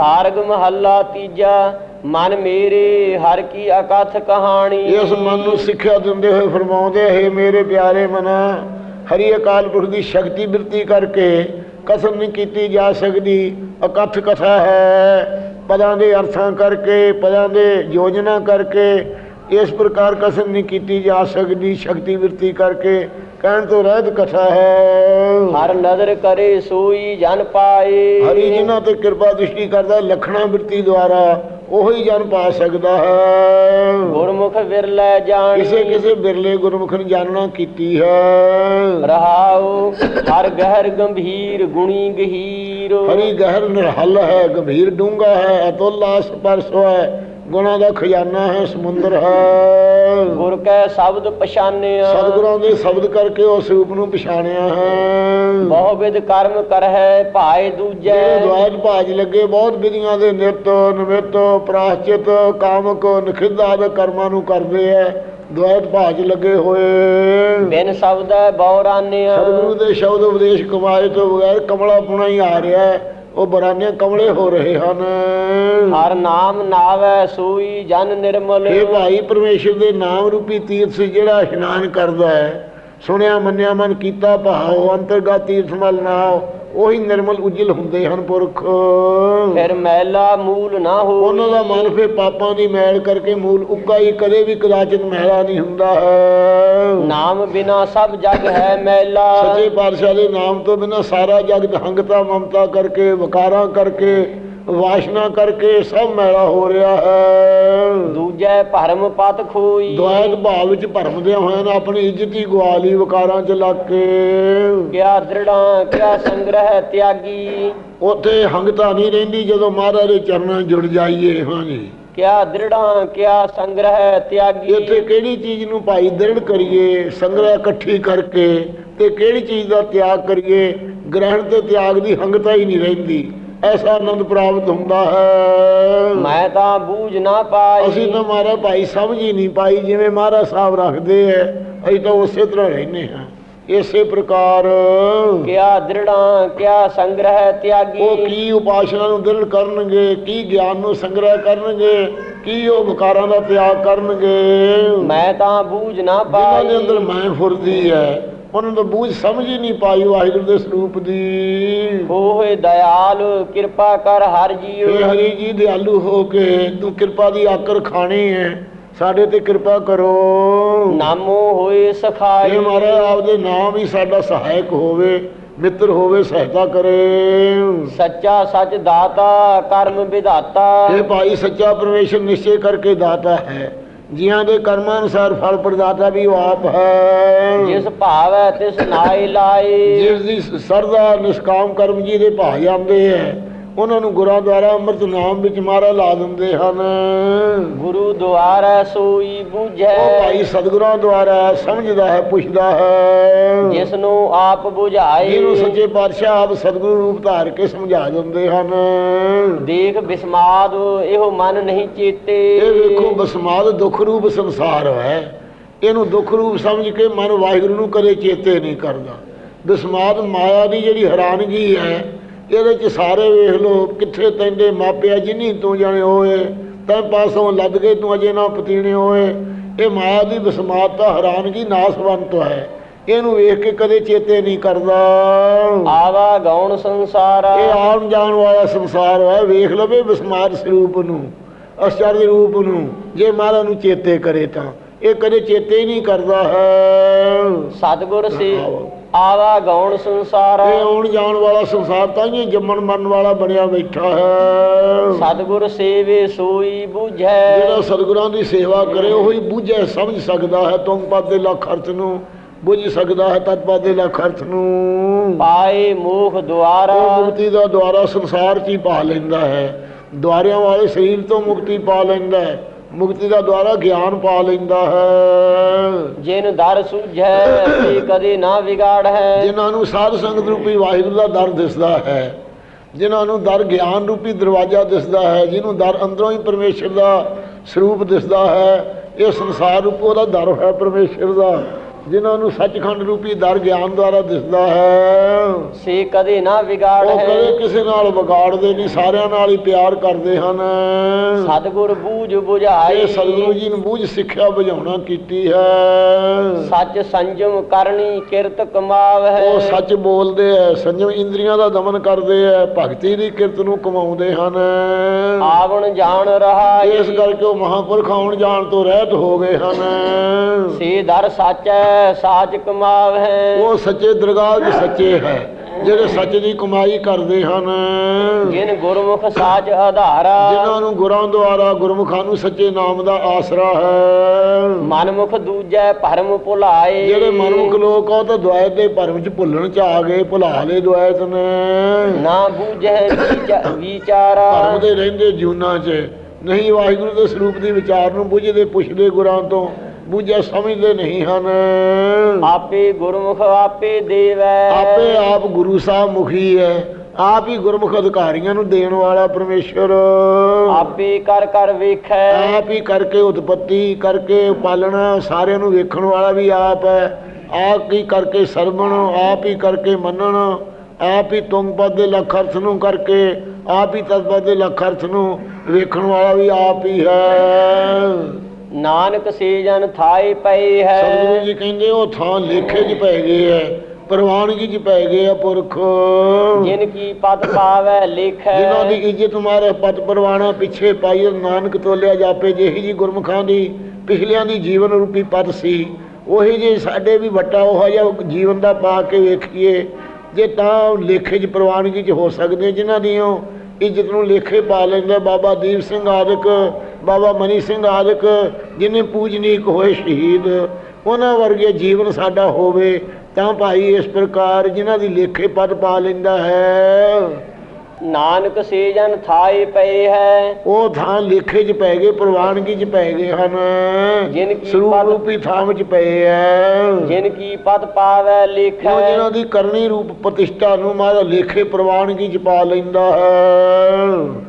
ਸਾਰਗ ਮਹੱਲਾ ਤੀਜਾ, ਮਨ ਮੇਰੇ ਹਰ ਕੀ ਅਕਥ ਕਹਾਣੀ। ਇਸ ਮਨ ਨੂੰ ਸਿੱਖਿਆ ਦਿੰਦੇ ਹੋਏ ਫਰਮਾਉਂਦੇ ਹੈ ਮੇਰੇ ਪਿਆਰੇ ਮਨਾ, ਹਰੀ ਅਕਾਲ ਪੁਰਖ ਦੀ ਸ਼ਕਤੀ ਬਿਰਤੀ ਕਰਕੇ ਕਸਮ ਨਹੀਂ ਕੀਤੀ ਜਾ ਸਕਦੀ, ਅਕਥ ਕਥਾ ਹੈ। ਪਦਾਂ ਦੇ ਅਰਥਾਂ ਕਰਕੇ, ਪਦਾਂ ਦੇ ਯੋਜਨਾ ਕਰਕੇ ਇਸ ਪ੍ਰਕਾਰ ਕਸਮ ਨਹੀਂ ਕੀਤੀ ਜਾ ਸਕਦੀ, ਸ਼ਕਤੀ ਬਿਰਤੀ ਕਰਕੇ ਕਹਿਣ ਤੋਂ ਰਹਿਤ ਕਥਾ ਹੈ। ਹਰ ਨਦਰ ਕਰੇ ਸੋਈ ਜਨ ਪਾਏ। ਹਰੀ ਜਿਨ੍ਹਾਂ ਤੇ ਕਿਰਪਾ ਦ੍ਰਿਸ਼ਟੀ ਕਰਦਾ ਲਖਣਾ ਬਿਰਤੀ ਦੁਆਰਾ ਉਹੀ ਜਨ ਪਾ ਸਕਦਾ ਹੈ। ਗੁਰਮੁਖ ਵਿਰਲੇ ਜਾਣੀ। ਕਿਸੇ ਕਿਸੇ ਬਿਰਲੇ ਗੁਰਮੁਖ ਨੇ ਜਾਣਨਾ ਕੀਤੀ ਹੈ। ਰਹਾਉ ਹਰ ਗਹਿਰ ਗੰਭੀਰ ਗੁਣੀ ਗਹੀਰ। ਹਰੀ ਗਹਿਰ ਨਿਰਹਲ ਹੈ ਗੰਭੀਰ ਡੂੰਗਾ ਹੈ ਅਤੁੱਲਾ ਸਪਰਸ ਹੈ। ਗੁਣਾ ਦਾ ਖਜ਼ਾਨਾ ਹੈ ਸਮੁੰਦਰ ਹੈ। ਗੁਰ ਕੈ ਸ਼ਬਦ ਪਛਾਨਿਆ। ਸਤਿਗੁਰਾਂ ਦੇ ਸ਼ਬਦ ਕਰਕੇ ਉਸ ਰੂਪ ਨੂੰ ਪਛਾਣਿਆ ਹੈ। ਬਹੁ ਵਿਦ ਕਰਮ ਕਰਹਿ ਭਾਏ ਦੂਜੈ। ਦੁਆਇਤ ਭਾਜ ਲੱਗੇ ਬਹੁਤ ਵਿਧੀਆਂ ਦੇ ਨਿਤ ਨਿਮਿਤ ਪ੍ਰਾਸ਼ਚਿਤ ਕਾਮਕ ਨਖਿੱਧ ਆਦਿ ਕਰਮਾਂ ਨੂੰ ਕਰਦੇ ਐ। ਦੁਆਇਤ ਭਾਜ ਲੱਗੇ ਹੋਏ। ਬਿਨ ਸ਼ਬਦੈ ਬੌਰਾਨਿਆ ਸਤਿਗੁਰੂ ਦੇ ਸ਼ਬਦ ਉਪਦੇਸ਼ ਕਮਾਏ ਤੋਂ ਬਗੈਰ ਕਮਲਾ ਪੁਣਾ ਹੀ ਆ ਰਿਹਾ ਹੈ। ਉਹ ਬਰਾਨੇ ਕਮਲੇ ਹੋ ਰਹੇ ਹਨ। ਹਰ ਨਾਮ ਨਾਵੈ ਸੋਈ ਜਨ ਨਿਰਮਲ। ਇਹ ਭਾਈ ਪਰਮੇਸ਼ਰ ਦੇ ਨਾਮ ਰੂਪੀ ਤੀਰਥ ਜਿਹੜਾ ਇਸ਼ਨਾਨ ਕਰਦਾ ਹੈ ਸੁਣਿਆ ਮੰਨਿਆ ਮਨ ਕੀਤਾ ਭਾਉ ਅੰਤਰਗਤ ਤੀਰਥ ਮਲ ਨਾਉ। ਉਹੀ ਨਿਰਮਲ ਉਜਲ ਹੁੰਦੇ ਹਨ ਪੁਰਖ। ਫਿਰ ਮੈਲਾ ਮੂਲ ਨਾ ਉਹਨਾਂ ਦਾ ਮਨ ਫੇ ਪਾਪਾਂ ਦੀ ਮੈਲ ਕਰਕੇ ਮੂਲ ਉੱਕਾ ਹੀ ਕਦੇ ਵੀ ਕਦਾਚਿਤ ਮੈਲਾ ਨਹੀਂ ਹੁੰਦਾ। ਹੈ ਨਾਮ ਬਿਨਾ ਸਭ ਜਗ ਹੈ ਮੈਲਾ। ਸੱਚੇ ਪਾਤਸ਼ਾਹ ਦੇ ਨਾਮ ਤੋਂ ਬਿਨਾ ਸਾਰਾ ਜਗ ਹੰਗਤਾ ਮਮਤਾ ਕਰਕੇ ਵਕਾਰਾਂ ਕਰਕੇ ਵਾਸ਼ਨਾ ਕਰਕੇ ਸਭ ਮੈਲਾ ਹੋ ਰਿਹਾ ਹੈ। ਦੂਜੈ ਭਰਮ ਪਤ ਖੋਈ। ਦੁਆਇਤ ਭਾਵ ਵਿੱਚ ਭਰਮਦਿਆਂ ਹੋਇਆਂ ਨੇ ਆਪਣੀ ਇੱਜ਼ਤ ਹੀ ਗਵਾ ਲਈ ਵਕਾਰਾਂ ਚ ਲੱਗ ਕੇ। ਕਿਆ ਦ੍ਰਿੜਾਂ ਕਿਆ ਸੰਗ੍ਰਹਿ ਤਿਆਗੀ। ਉੱਥੇ ਹੰਗਤਾ ਨਹੀਂ ਰਹਿੰਦੀ ਜਦੋਂ ਮਹਾਰਾਜ ਦੇ ਚਰਨਾਂ 'ਚ ਜੁੜ ਜਾਈਏ ਹਾਂਜੀ ਕਿਆ ਦ੍ਰਿੜਾਂ ਕਿਆ ਸੰਗ੍ਰਹਿ ਤਿਆਗੀ। ਇੱਥੇ ਕਿਹੜੀ ਚੀਜ਼ ਨੂੰ ਭਾਈ ਦ੍ਰਿੜ ਕਰੀਏ ਸੰਗ੍ਰਹਿ ਇਕੱਠੀ ਕਰਕੇ ਤੇ ਕਿਹੜੀ ਚੀਜ਼ ਦਾ ਤਿਆਗ ਕਰੀਏ ਗ੍ਰਹਿਣ ਤੇ ਤਿਆਗ ਦੀ ਹੰਗਤਾ ਹੀ ਨਹੀਂ ਰਹਿੰਦੀ। ਐਸਾ ਆਨੰਦ ਪ੍ਰਾਪਤ ਹੁੰਦਾ ਹੈ। ਮੈਂ ਤਾਂ ਬੂਝ ਨਾ ਪਾਈ। ਅਸੀਂ ਤਾਂ ਮਹਾਰਾਜ ਭਾਈ ਸਮਝ ਹੀ ਨਹੀਂ ਪਾਈ ਜਿਵੇਂ ਮਹਾਰਾਜ ਸਾਹਿਬ ਰੱਖਦੇ ਐ ਅਸੀਂ ਤਾਂ ਉਸੇ ਤਰ੍ਹਾਂ ਰਹਿੰਦੇ ਹਾਂ। ਇਸੇ ਪ੍ਰਕਾਰ ਕਿਆ ਦ੍ਰਿੜਾਂ ਕਿਆ ਸੰਗ੍ਰਹਿ ਤਿਆਗੀ। ਉਹ ਕੀ ਉਪਾਸ਼ਨਾ ਨੂੰ ਦ੍ਰਿੜ ਕਰਨਗੇ ਕੀ ਗਿਆਨ ਨੂੰ ਸੰਗ੍ਰਹਿ ਕਰਨਗੇ ਕੀ ਉਹ ਵਿਕਾਰਾਂ ਦਾ ਤਿਆਗ ਕਰਨਗੇ। ਮੈਂ ਤਾਂ ਬੂਝ ਨਾ ਜਿਨ੍ਹਾਂ ਪਾਈ। ਦੇ ਅੰਦਰ ਮੈਂ ਫੁਰਦੀ ਹੈ ਉਹਨਾਂ ਨੂੰ ਬੂਝ ਸਮਝ ਹੀ ਨਹੀਂ ਪਾਈ ਵਾਹਿਗੁਰੂ ਦੇ ਸਰੂਪ ਦੀ। ਹੋਏ ਦਇਆਲ ਕਿਰਪਾ ਕਰ ਹਰ ਹੇ ਜੀਉ ਹਰੀ ਜੀ ਦਿਆਲੂ ਹੋ ਕੇ ਤੂੰ ਕਿਰਪਾ ਦੀ ਆਕਰ ਖਾਣੀ ਹੈ। ਸਾਡੇ ਤੇ ਕਿਰਪਾ ਕਰੋ। ਨਾਮੋ ਹੋਏ ਸਖਾਈ। ਇਹ ਮਹਾਰਾਜ ਆਪਦੇ ਨਾਮ ਹੀ ਸਾਡਾ ਸਹਾਇਕ ਹੋਵੇ ਮਿੱਤਰ ਹੋਵੇ ਸਹਾਇਤਾ ਕਰੇ। ਸੱਚਾ ਸੱਚ ਦਾਤਾ ਕਰਮ ਵਿਧਾਤਾ। ਇਹ ਭਾਈ ਸੱਚਾ ਪਰਮੇਸ਼ਰ ਨਿਸ਼ਚੈ ਕਰਕੇ ਦਾਤਾ ਹੈ। ਜੀਆਂ ਦੇ ਕਰਮਾਂ ਅਨੁਸਾਰ ਫਲ ਪ੍ਰਦਾਤਾ ਵੀ ਉਹ ਆਪ ਹੈ। ਜਿਸ ਭਾਵੈ ਤਿਸ ਨਾਇ ਲਾਏ ਜਿਸ ਦੀ ਸਰਦਾ ਨਿਸ਼ਕਾਮ ਕਰਮ ਜੀ ਦੇ ਭਾਗ ਜਾਂਦੇ ਹੈ। ਉਹਨਾਂ ਨੂੰ ਗੁਰਾਂ ਦੁਆਰਾ ਅੰਮ੍ਰਿਤ ਨਾਮ ਵਿੱਚ ਮਾਰਾ ਲਾ ਦਿੰਦੇ ਹਨ। ਗੁਰੂ ਦੁਆਰੈ ਸੋਈ ਬੂਝੈ। ਉਹ ਭਾਈ ਸਤਿਗੁਰਾਂ ਦੁਆਰਾ ਸਮਝਦਾ ਹੈ ਪੁੱਛਦਾ ਹੈ। ਜਿਸ ਨੂੰ ਆਪ ਬੁਝਾਏ। ਜਿਹਨੂੰ ਸੱਚੇ ਪਾਤਸ਼ਾਹ ਆਪ ਸਤਿਗੁਰੂ ਰੂਪ ਧਾਰ ਕੇ ਸਮਝਾ ਦਿੰਦੇ ਹਨ। ਦੇਖ ਬਿਸਮਾਦ ਇਹੋ ਮਨ ਨਹੀਂ ਚੇਤੇ। ਇਹ ਵੇਖੋ ਬਸਮਾਦ ਦੁੱਖ ਰੂਪ ਸੰਸਾਰ ਹੈ। ਇਹਨੂੰ ਦੁੱਖ ਰੂਪ ਸਮਝ ਕੇ ਮਨ ਵਾਹਿਗੁਰੂ ਨੂੰ ਕਦੇ ਚੇਤੇ ਨਹੀਂ ਕਰਦਾ। ਬਸਮਾਦ ਮਾਇਆ ਦੀ ਜਿਹੜੀ ਹੈਰਾਨਗੀ ਹੈ ਇਹਦੇ ਚ ਸਾਰੇ ਵੇਖ ਲੋ ਕਿੱਥੇ ਤੈਂਦੇ ਮਾਪਿਆ ਜਿਨੀ ਤੂੰ ਜਾਣੇ ਹੋਏ ਤੈ ਪਾਸੋਂ ਲੱਦ ਕੇ ਤੂੰ ਅਜੇ ਨਾ ਪਤੀਣੇ ਹੋਏ। ਇਹ ਮਾਇਆ ਦੀ ਬਸਮਾਦ ਤਾਂ ਹੈਰਾਨਗੀ ਨਾਸਵੰਤ ਹੈ। ਇਹਨੂੰ ਵੇਖ ਕੇ ਕਦੇ ਚੇਤੇ ਨਹੀਂ ਕਰਦਾ। ਆਵਾ ਗੌਣ ਸੰਸਾਰਾ। ਇਹ ਆਉਣ ਜਾਣ ਵਾਲਾ ਸੰਸਾਰ ਹੈ ਵੇਖ ਲਵੇ ਬਿਸਮਾਰ ਸਰੂਪ ਨੂੰ ਅਚਰਜ ਰੂਪ ਨੂੰ। ਜੇ ਮਹਾਰਾਜ ਨੂੰ ਚੇਤੇ ਕਰੇ ਤਾਂ ਇਹ ਕਦੇ ਚੇਤੇ ਹੀ ਨਹੀਂ ਕਰਦਾ ਹੈ। ਸਤਿਗੁਰ ਸੇ। ਆਵਾ ਗੌਣ ਸੰਸਾਰਾ। ਇਹ ਆਉਣ ਜਾਣ ਵਾਲਾ ਸੰਸਾਰ ਤਾਂ ਹੀ ਜੰਮਣ ਮਰਨ ਵਾਲਾ ਬਣਿਆ ਬੈਠਾ ਹੈ। ਸਤਿਗੁਰ ਸੇਵੇ ਸੋਈ ਬੁਝੈ। ਜਿਹੜਾ ਸਤਿਗੁਰਾਂ ਦੀ ਸੇਵਾ ਕਰੇ ਉਹ ਹੀ ਬੁੱਝੇ ਸਮਝ ਸਕਦਾ ਹੈ ਤੁਮ ਪਦ ਲੱਖ ਅਰਥ ਨੂੰ। ਬੁੱਝ ਸਕਦਾ ਹੈ ਤਤ ਪਦ ਲੱਖ ਅਰਥ ਨੂੰ। ਪਾਏ ਮੋਖ ਦੁਆਰਾ। ਮੁਕਤੀ ਦਾ ਦੁਆਰਾ ਸੰਸਾਰ 'ਚ ਹੀ ਪਾ ਲੈਂਦਾ ਹੈ। ਦੁਆਰਿਆਂ ਵਾਲੇ ਸਰੀਰ ਤੋਂ ਮੁਕਤੀ ਪਾ ਲੈਂਦਾ ਹੈ। ਮੁਕਤੀ ਦਾ ਦੁਆਰਾ ਗਿਆਨ ਪਾ ਲੈਂਦਾ ਹੈ। ਜਿਨ ਦਰ ਸੁਝੈ ਤੇ ਕਦੇ ਨਾ ਵਿਗਾੜ ਹੈ ਜਿਨ੍ਹਾਂ ਨੂੰ ਸਾਧ ਸੰਗਤ ਰੂਪੀ ਵਾਹਿਗੁਰੂ ਦਾ ਦਰ ਦਿਸਦਾ ਹੈ ਜਿਨ੍ਹਾਂ ਨੂੰ ਦਰ ਗਿਆਨ ਰੂਪੀ ਦਰਵਾਜ਼ਾ ਦਿਸਦਾ ਹੈ ਜਿਹਨੂੰ ਦਰ ਅੰਦਰੋਂ ਹੀ ਪਰਮੇਸ਼ਰ ਦਾ ਸਰੂਪ ਦਿਸਦਾ ਹੈ ਇਹ ਸੰਸਾਰ ਰੂਪ ਉਹਦਾ ਦਰ ਹੈ ਪਰਮੇਸ਼ਰ ਦਾ। ਜਿਨ੍ਹਾਂ ਨੂੰ ਸੱਚਖੰਡ ਰੂਪੀ ਦਰ ਗਿਆਨ ਦੁਆਰਾ ਦਿਸਦਾ ਹੈ। ਸੇ ਕਦੇ ਨਾ ਵਿਗਾੜ ਉਹ ਹੈ। ਕਦੇ ਕਿਸੇ ਨਾਲ ਵਿਗਾੜਦੇ ਨਹੀਂ ਸਾਰਿਆਂ ਨਾਲ ਹੀ ਪਿਆਰ ਕਰਦੇ ਹਨ। ਸਤਿਗੁਰ ਬੂਝ 부ਝਾਈ ਸਤਿਗੁਰੂ ਜੀ ਨੂੰ ਬੂਝ ਸਿੱਖਿਆ ਬੁਝਾਉਣਾ ਕੀਤੀ ਹੈ। ਸੱਚ ਸੰਜਮ ਕਰਨੀ ਕਿਰਤ ਕਮਾਵ ਹੈ। ਉਹ ਸੱਚ ਬੋਲਦੇ ਐ ਸੰਜਮ ਇੰਦਰੀਆਂ ਦਾ ਦਮਨ ਕਰਦੇ ਐ ਭਗਤੀ ਦੀ ਕਿਰਤ ਨੂੰ ਕਮਾਉਂਦੇ ਹਨ। ਆਵਣ ਜਾਣ ਰਹਾ ਇਸ ਕਰਕੇ ਉਹ ਮਹਾਪੁਰਖ ਆਉਣ ਜਾਣ ਤੋਂ ਰਹਿਤ ਹੋ ਗਏ ਹਨ। ਸੇ ਦਰ ਸਾਚੈ ਸਾਚ ਕਮਾਵ ਹੈ। ਉਹ ਸੱਚੇ ਦਰਗਾਹ 'ਚ ਸੱਚੇ ਹੈ ਜਿਹੜੇ ਸੱਚ ਦੀ ਕਮਾਈ ਕਰਦੇ ਹਨ। ਜਿਨ ਗੁਰਮੁਖ ਸਾਚ ਆਧਾਰਾ। ਜਿਨ੍ਹਾਂ ਨੂੰ ਗੁਰਾਂ ਦੁਆਰਾ ਗੁਰਮੁਖਾਂ ਨੂੰ ਸੱਚੇ ਨਾਮ ਦਾ ਆਸਰਾ ਹੈ। ਮਨਮੁਖ ਦੂਜੈ ਭਰਮ ਭੁਲਾਏ। ਜਿਹੜੇ ਮਨੁੱਖ ਲੋਕ ਉਹ ਤਾਂ ਦੁਆਇਤ ਦੇ ਭਰਮ 'ਚ ਭੁੱਲਣ 'ਚ ਆ ਗਏ ਭੁਲਾ ਲਏ ਦੁਆਇਤ ਨੇ। ਨਾ ਬੂਝੈ ਵਿਚਾ- ਵਿਚਾਰਾ। ਭਰਮ ਦੇ ਰਹਿੰਦੇ ਜੂਨਾਂ 'ਚ। ਨਹੀਂ ਵਾਹਿਗੁਰੂ ਦੇ ਸਰੂਪ ਦੀ ਵਿਚਾਰ ਨੂੰ ਬੁੱਝਦੇ ਪੁੱਛਦੇ ਗੁਰਾਂ ਤੋਂ। ਬੁੱਝਿਆ ਸਮਝਦੇ ਨਹੀਂ ਹਨ। ਆਪੇ ਗੁਰਮੁਖ ਆਪੇ ਦੇਵੈ। ਆਪੇ ਆਪ ਗੁਰੂ ਸਾਹਿਬ ਮੁਖੀ ਹੈ ਆਪ ਹੀ ਗੁਰਮੁਖ ਅਧਿਕਾਰੀਆਂ ਨੂੰ ਦੇਣ ਵਾਲਾ ਪਰਮੇਸ਼ਰ। ਆਪੇ ਕਰ ਕਰ ਵੇਖੈ। ਆਪ ਹੀ ਕਰਕੇ ਉਤਪਤੀ ਕਰਕੇ ਪਾਲਣਾ ਸਾਰਿਆਂ ਨੂੰ ਵੇਖਣ ਵਾਲਾ ਵੀ ਆਪ ਹੈ ਆਪ ਹੀ ਕਰਕੇ ਸਰਵਣ ਆਪ ਹੀ ਕਰਕੇ ਮੰਨਣ ਆਪ ਹੀ ਤੁੰਗ ਪਦ ਦੇ ਲੱਖ ਅਰਥ ਨੂੰ ਕਰਕੇ ਆਪ ਹੀ ਤਦ ਪਦ ਦੇ ਲੱਖ ਅਰਥ ਨੂੰ ਵੇਖਣ ਵਾਲਾ ਵੀ ਆਪ ਹੀ ਹੈ। ਨਾਨਕ ਸੇ ਜਨ ਥਾਏ ਪਏ ਸਤਿਗੁਰੂ ਹੈ ਜੀ ਕਹਿੰਦੇ ਉਹ ਥਾਂ ਲੇਖੇ 'ਚ ਪੈ ਗਏ ਐ ਪ੍ਰਵਾਨਗੀ 'ਚ ਪੈ ਗਏ ਆ ਪੁਰਖ। ਜਿਨ ਕੀ ਪਦ ਪਾਵੈ ਲਿਖੈ। ਜਿਨ੍ਹਾਂ ਦੀ ਇੱਜ਼ਤ ਮਾਰੇ ਪਤ ਪਰਵਾਣਾ ਪਿੱਛੇ ਪਾਈ ਨਾਨਕ ਤੋਲਿਆ ਜਾਪੇ ਜਿਹੀ ਜੀ ਗੁਰਮੁਖਾਂ ਦੀ ਪਿਛਲਿਆਂ ਦੀ ਜੀਵਨ ਰੂਪੀ ਪਦ ਸੀ। ਉਹੀ ਜੇ ਸਾਡੇ ਵੀ ਵੱਟਾ ਉਹ ਜਿਹਾ ਜੀਵਨ ਦਾ ਪਾ ਕੇ ਵੇਖੀਏ ਜੇ ਤਾਂ ਲੇਖੇ 'ਚ ਪ੍ਰਵਾਨਗੀ 'ਚ ਹੋ ਸਕਦੇ ਜਿਨ੍ਹਾਂ ਦੀਆਂ ਇੱਜ਼ਤ ਨੂੰ ਲੇਖੇ ਪਾ ਲੈਂਦਾ ਬਾਬਾ ਦੀਪ ਸਿੰਘ ਆਦਿਕ, ਬਾਬਾ ਮਨੀ ਸਿੰਘ ਆਦਿਕ, ਜਿਨੇ ਪੂਜਨੀਕ ਹੋਏ ਸ਼ਹੀਦ, ਉਹਨਾਂ ਵਰਗੇ ਜੀਵਨ ਸਾਡਾ ਹੋਵੇ ਤਾਂ ਭਾਈ ਇਸ ਪ੍ਰਕਾਰ ਜਿਨ੍ਹਾਂ ਦੀ ਲੇਖੇ ਪਦ ਪਾ ਲੈਂਦਾ ਹੈ। ਨਾਨਕ ਸੇ ਜਨ ਥਾਏ ਪਏ ਹੈ। ਉਹ ਥਾਂ ਲੇਖੇ 'ਚ ਪੈ ਗਏ ਪ੍ਰਵਾਨਗੀ 'ਚ ਪੈ ਗਏ ਹਨ। ਜਿਨ ਕੀ ਸਰੂਪ ਰੂਪੀ ਥਾਂ ਵਿੱਚ ਪਏ ਐ ਜਿਨ ਕੀ ਪਦ ਪਾਵੈ ਉਹ ਲਿਖੈ ਜਿਹਨਾਂ ਦੀ ਕਰਨੀ ਰੂਪ ਪ੍ਰਤਿਸ਼ਠਾ ਨੂੰ ਮਾਰਾ ਲੇਖੇ ਪ੍ਰਵਾਨਗੀ 'ਚ ਪਾ ਲੈਂਦਾ ਹੈ।